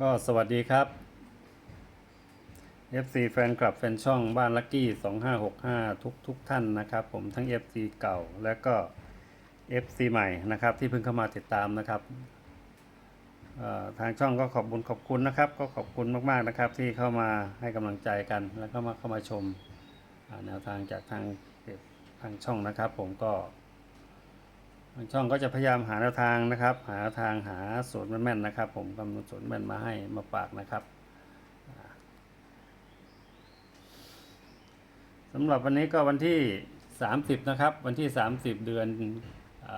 ก็สวัสดีครับ FC แฟนคลับแฟนช่องบ้านลักกี้ 2565 ทุกทุกท่านนะครับผมทั้ง FC เก่าและก็ FC ใหม่นะครับที่เพิ่งเข้ามาติดตามนะครับทางช่องก็ขอบคุณขอบคุณนะครับ ก็ขอบคุณมากๆนะครับ ที่เข้ามาให้กำลังใจกัน แล้วก็มาเข้ามาชมแนวทางจากทางทางช่องนะครับ ผมก็ ช่องก็จะพยายามหาแนวทางนะครับ หาทางหาสูตรแม่นๆนะครับ ผมกำหนดสูตรแม่นมาให้มาฝากนะครับสำหรับวันนี้ก็วันที่ 30 นะครับ วันที่ 30 เดือนอ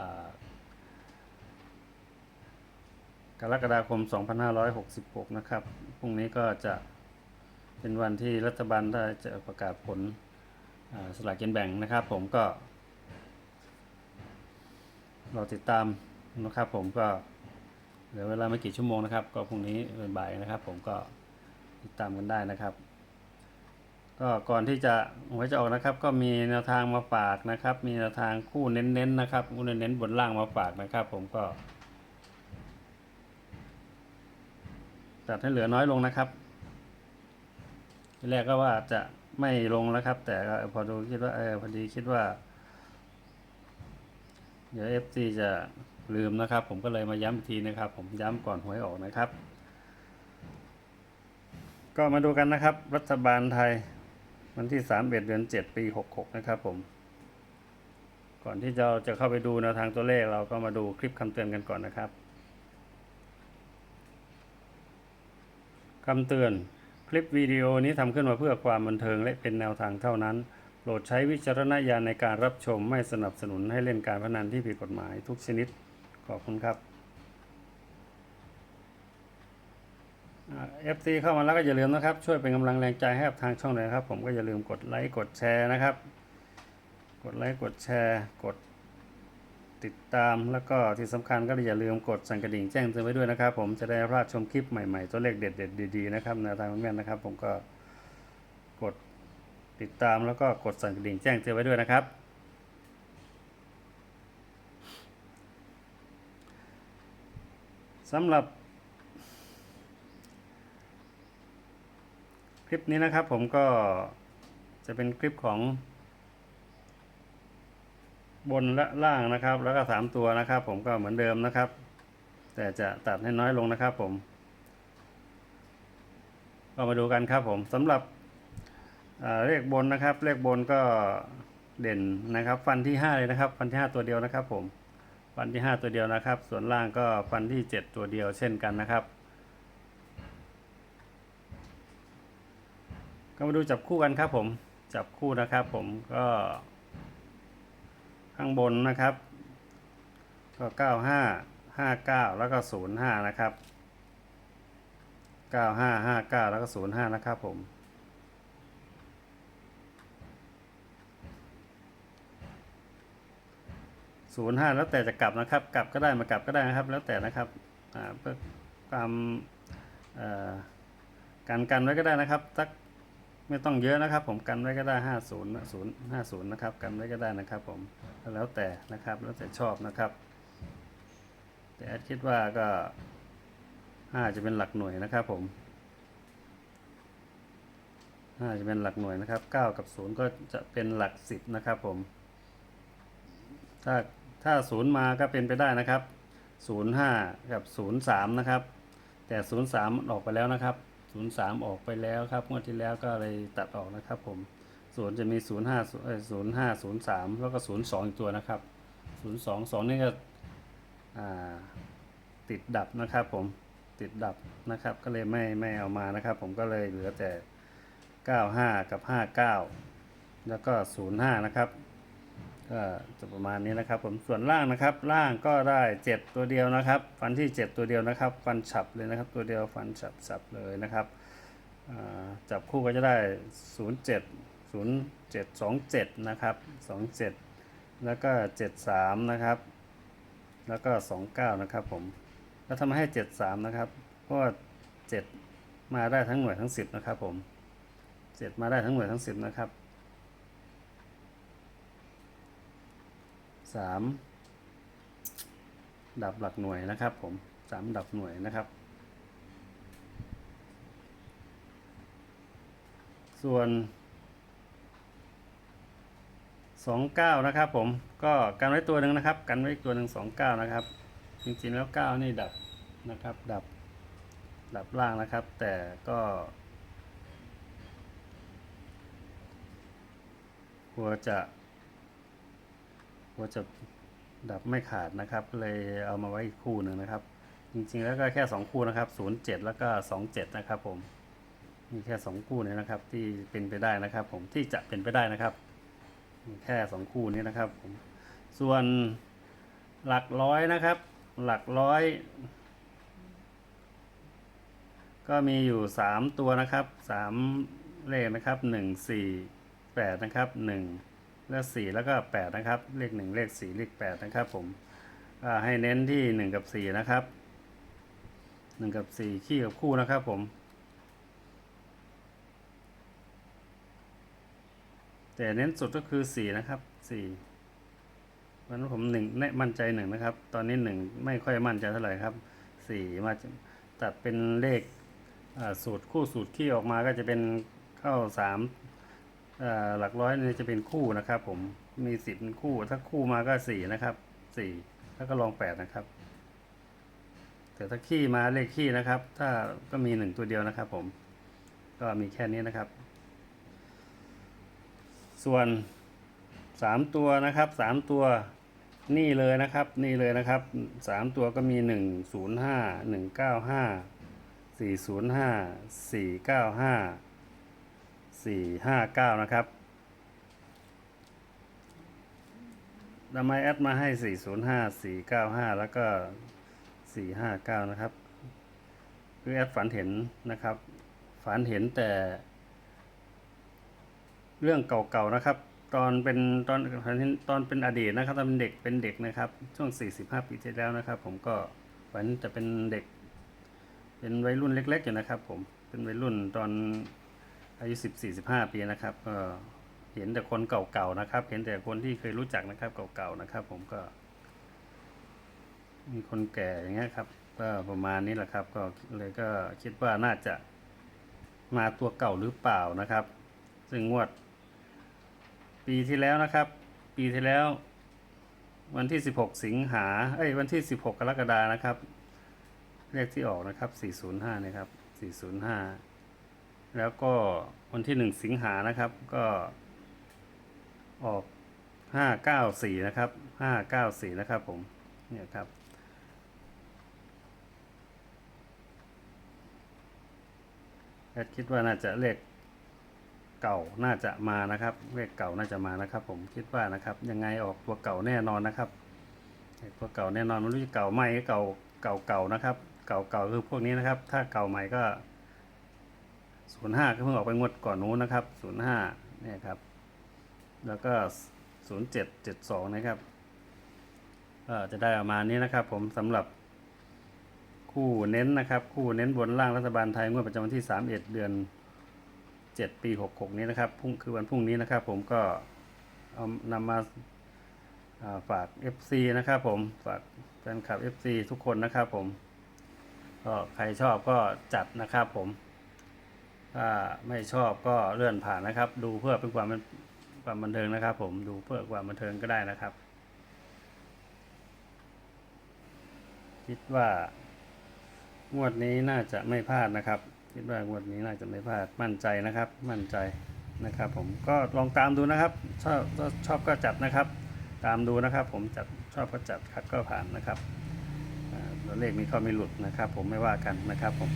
กรกฎาคม 2566 นะครับ พรุ่งนี้ก็จะเป็นวันที่รัฐบาลได้จะประกาศผลสลากกินแบ่งนะครับ ผมก็ รอติดตามนะครับผมก็เหลือเวลาไม่กี่ชั่วโมงนะครับ ก็พรุ่งนี้บ่ายนะครับ ผมก็ติดตามกันได้นะครับ ก็ก่อนที่จะหวยจะออกนะครับ ก็มีแนวทางมาฝากนะครับ มีแนวทางคู่เน้นๆนะครับคู่เน้นๆบนล่างมาฝากนะครับ ผมก็ตัดให้เหลือน้อยลงนะครับทีแรกก็ว่าจะไม่ลงแล้วครับ แต่พอดูคิดว่าเออพอดีคิดว่า เดี๋ยว FC จะลืมนะครับ ผมก็เลยมาย้ำอีกทีนะครับ ผมย้ำก่อนหวยออกนะครับ ก็มาดูกันนะครับ รัฐบาลไทย วันที่ 3 เดือน 7 ปี 66 นะครับผม ก่อนที่จะจะเข้าไปดูแนวทางตัวเลขเราก็มาดูคลิปคำเตือนกันก่อนนะครับคำเตือน คลิปวิดีโอนี้ทำขึ้นมาเพื่อความบันเทิงและเป็นแนวทางเท่านั้น โปรดใช้วิจารณญาณในการรับชมไม่สนับสนุนให้เล่นการพนันที่ผิดกฎหมายทุกชนิด ขอบคุณครับเอฟซีเข้ามาแล้วก็อย่าลืมนะครับ ช่วยเป็นกำลังแรงใจให้กับทางช่องหน่อยครับ ผมก็อย่าลืมกดไลค์กดแชร์นะครับ กดไลค์กดแชร์กดติดตามแล้วก็ที่สำคัญก็อย่าลืมกดสั่นกระดิ่งแจ้งเตือนไว้ด้วยนะครับ ผมจะได้พลาดชมคลิปใหม่ๆ ตัวเลขเด็ดๆดีๆนะครับแนวทางแม่นนะครับ ผมก็ ติดตามแล้วก็กดสั่นกระดิ่งแจ้งเตือนไว้ด้วยนะครับ สำหรับ คลิปนี้นะครับผมก็จะเป็นคลิปของบนและล่างนะครับ แล้วก็สามตัวนะครับ ผมก็เหมือนเดิมนะครับ แต่จะตัดให้น้อยลงนะครับผมก็มาดูกันครับผมสำหรับ เลขบนนะครับ เลขบนก็เด่นนะครับ ฟันที่ห้าเลยนะครับ ฟันที่ห้าตัวเดียวนะครับ ผมฟันที่ห้าตัวเดียวนะครับ ส่วนล่างก็ฟันที่เจ็ดตัวเดียวเช่นกันนะครับ ก็มาดูจับคู่กันครับ ผมจับคู่นะครับ ผมก็ ข้างบนนะครับ ก็เก้าห้าห้าเก้าแล้วก็ศูนย์ห้านะครับเก้าห้าห้าเก้าแล้วก็ศูนย์ห้านะครับผม ศูนย์ห้าแล้วแต่จะกลับนะครับ กลับก็ได้มากลับก็ได้นะครับ แล้วแต่นะครับเพื่อความการกันไว้ก็ได้นะครับสักไม่ต้องเยอะนะครับ ผมกันไว้ก็ได้ห้าศูนย์ศูนย์ห้าศูนย์นะครับกันไว้ก็ได้นะครับ ผมแล้วแต่นะครับแล้วแต่ชอบนะครับ แต่แอดคิดว่าก็ห้าจะเป็นหลักหน่วยนะครับ ผมห้าจะเป็นหลักหน่วยนะครับเก้ากับศูนย์ก็จะเป็นหลักสิบนะครับ ผมถ้า ถ้าศูนย์มาก็เป็นไปได้นะครับศูนย์ห้ากับศูนย์สามนะครับ แต่ศูนย์สามออกไปแล้วนะครับศูนย์สามออกไปแล้วครับงวดที่แล้วก็เลยตัดออกนะครับผมศูนย์จะมีศูนย์ห้าศูนย์ห้าศูนย์สามแล้วก็ศูนย์สองอีกตัวนะครับศูนย์สองสองนี่ก็ติดดับนะครับผมติดดับนะครับก็เลยไม่ไม่เอามานะครับ ผมก็เลยเหลือแต่เก้าห้ากับห้าเก้าแล้วก็ศูนย์ห้านะครับ ก็จะประมาณนี้นะครับ ผมส่วนล่างนะครับ ล่างก็ได้เจ็ดตัวเดียวนะครับ ฟันที่เจ็ดตัวเดียวนะครับ ฟันฉับเลยนะครับ ตัวเดียวฟันฉับฉับเลยนะครับจับคู่ก็จะได้ศูนย์เจ็ดศูนย์เจ็ดสองเจ็ดนะครับสองเจ็ดแล้วก็เจ็ดสามนะครับ แล้วก็สองเก้านะครับผมแล้วทำไมให้เจ็ดสามนะครับ เพราะว่าเจ็ดมาได้ทั้งหน่วยทั้งสิบนะครับผมเจ็ดมาได้ทั้งหน่วยทั้งสิบนะครับ สามดับหลักหน่วยนะครับ ผมสามดับหน่วยนะครับ ส่วนสองเก้านะครับผมก็กันไว้ตัวหนึ่งนะครับ กันไว้ตัวหนึ่งสองเก้านะครับ จริงๆแล้วเก้านี่ดับนะครับ ดับดับล่างนะครับ แต่ก็ควรจะ ว่าจะดับไม่ขาดนะครับ เลยเอามาไว้คู่หนึ่งนะครับ จริงๆแล้วก็แค่ 2 คู่นะครับ 07 แล้วก็ 27 นะครับผมมีแค่ 2 คู่นี้นะครับ ที่เป็นไปได้นะครับ ผมที่จะเป็นไปได้นะครับแค่ 2 คู่นี้นะครับผมส่วนหลักร้อยนะครับ หลักร้อย ก็มีอยู่ 3 ตัวนะครับ 3 เลขนะครับ 1 4 8 นะครับ 1 เลขสี่แล้วก็แปดนะครับ เลขหนึ่งเลขสี่เลขแปดนะครับผมให้เน้นที่หนึ่งกับสี่นะครับหนึ่งกับสี่ขี้กับคู่นะครับผม แต่เน้นสุดก็คือสี่นะครับสี่วันนั้นผมหนึ่งมั่นใจหนึ่งนะครับ ตอนนี้หนึ่งไม่ค่อยมั่นใจเท่าไหร่ครับสี่มาตัดเป็นเลขสูตรคู่สูตรขี้ออกมาก็จะเป็นเข้าสาม หลักร้อยนี่จะเป็นคู่นะครับ ผมมีสิบคู่ ถ้าคู่มาก็สี่นะครับสี่แล้วก็ลองแปดนะครับ แต่ถ้าขี้มาเลขขี้นะครับ ถ้าก็มีหนึ่งตัวเดียวนะครับ ผม ก็มีแค่นี้นะครับ ส่วนสามตัวนะครับสามตัวนี่เลยนะครับ นี่เลยนะครับสามตัวก็มีหนึ่งศูนย์ห้าหนึ่งเก้าห้าสี่ศูนย์ห้าสี่เก้าห้า สี่ห้าเก้านะครับทำไมแอดมาให้สี่ศูนย์ห้าสี่เก้าห้าแล้วก็สี่ห้าเก้านะครับ คือแอดฝันเห็นนะครับ ฝันเห็นแต่ เรื่องเก่าๆนะครับ ตอนเป็นตอนตอนเป็นอดีตนะครับตอนเป็นเด็กเป็นเด็กนะครับ ช่วง45ปีที่แล้วนะครับ ผมก็ฝันจะเป็นเด็ก เป็นวัยรุ่นเล็กๆอยู่นะครับ ผมเป็นวัยรุ่นตอน อายุ10 45ปีนะครับก็เห็นแต่คนเก่าๆนะครับ เห็นแต่คนที่เคยรู้จักนะครับเก่าๆนะครับ ผมก็ มีคนแก่อย่างเงี้ยครับก็ประมาณนี้แหละครับ ก็เลยก็คิดว่าน่าจะมาตัวเก่าหรือเปล่านะครับ ซึ่งงวด ปีที่แล้วนะครับ ปีที่แล้ว วันที่ 16 สิงหาเอ้ยวันที่ 16 กรกฎานะครับเลขที่ออกนะครับ 405 นะครับ 405 แล้วก็วันที่1สิงหานะครับ ก็ออก594นะครับ594นะครับผมเนี่ยครับแอดคิดว่าน่าจะเลขเก่าน่าจะมานะครับ เลขเก่าน่าจะมานะครับ ผมคิดว่านะครับยังไงออกตัวเก่าแน่นอนนะครับตัวเก่าแน่นอนไม่รู้จะเก่าใหม่เก่าเก่าเก่านะครับ เก่าเก่าคือพวกนี้นะครับ ถ้าเก่าใหม่ก็ ศูนย์ห้าก็เพิ่งออกไปงวดก่อนนู้นนะครับศูนย์ห้าเนี่ยครับ แล้วก็ศูนย์เจ็ดเจ็ดสองนะครับก็จะได้ประมาณนี้นะครับ ผมสำหรับคู่เน้นนะครับ คู่เน้นบนล่างรัฐบาลไทยงวดประจำวันที่31เอ็ดเดือน7ปี66นี้นะครับพุ่งคือวันพรุ่งนี้นะครับ ผมก็เอานำมาอ่าฝาก FC นะครับผมฝากแฟนคลับ FC ทุกคนนะครับผมก็ใครชอบก็จัดนะครับผม ถ้าไม่ชอบก็เลื่อนผ่านนะครับ ดูเพื่อเป็นความความบันเทิงนะครับ ผมดูเพื่อความบันเทิงก็ได้นะครับ คิดว่างวดนี้น่าจะไม่พลาดนะครับ คิดว่างวดนี้น่าจะไม่พลาดมั่นใจนะครับ มั่นใจนะครับ ผมก็ลองตามดูนะครับ ชอบชอบชอบก็จัดนะครับ ตามดูนะครับ ผมจัดชอบก็จัดขัดก็ผ่านนะครับตัวเลขนี้เขาไม่หลุดนะครับ ผมไม่ว่ากันนะครับ ผม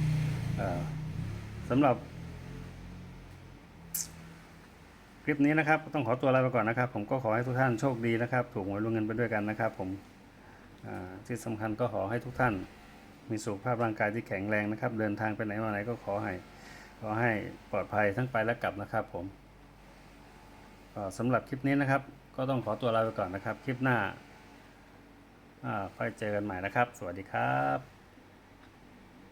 สำหรับ ค ลิปนี้นะครับต้องขอตัวลาไปก่อนนะครับ ผมก็ขอให้ทุกท่านโชคดีนะครับ ถูกหวยรวยเงินไปด้วยกันนะครับ ผมที่สำคัญก็ขอให้ทุกท่าน มีสุขภาพร่างกายที่แข็งแรงนะครับ เดินทางไปไหนมาไหนก็ขอให้ขอให้ปลอดภัยทั้งไปและกลับนะครับ ผมก็สำหรับคลิปนี้นะครับ ก็ต้องขอตัวลาไปก่อนนะครับ คลิปหน้าค่อยเจอกันใหม่นะครับ สวัสดีครับ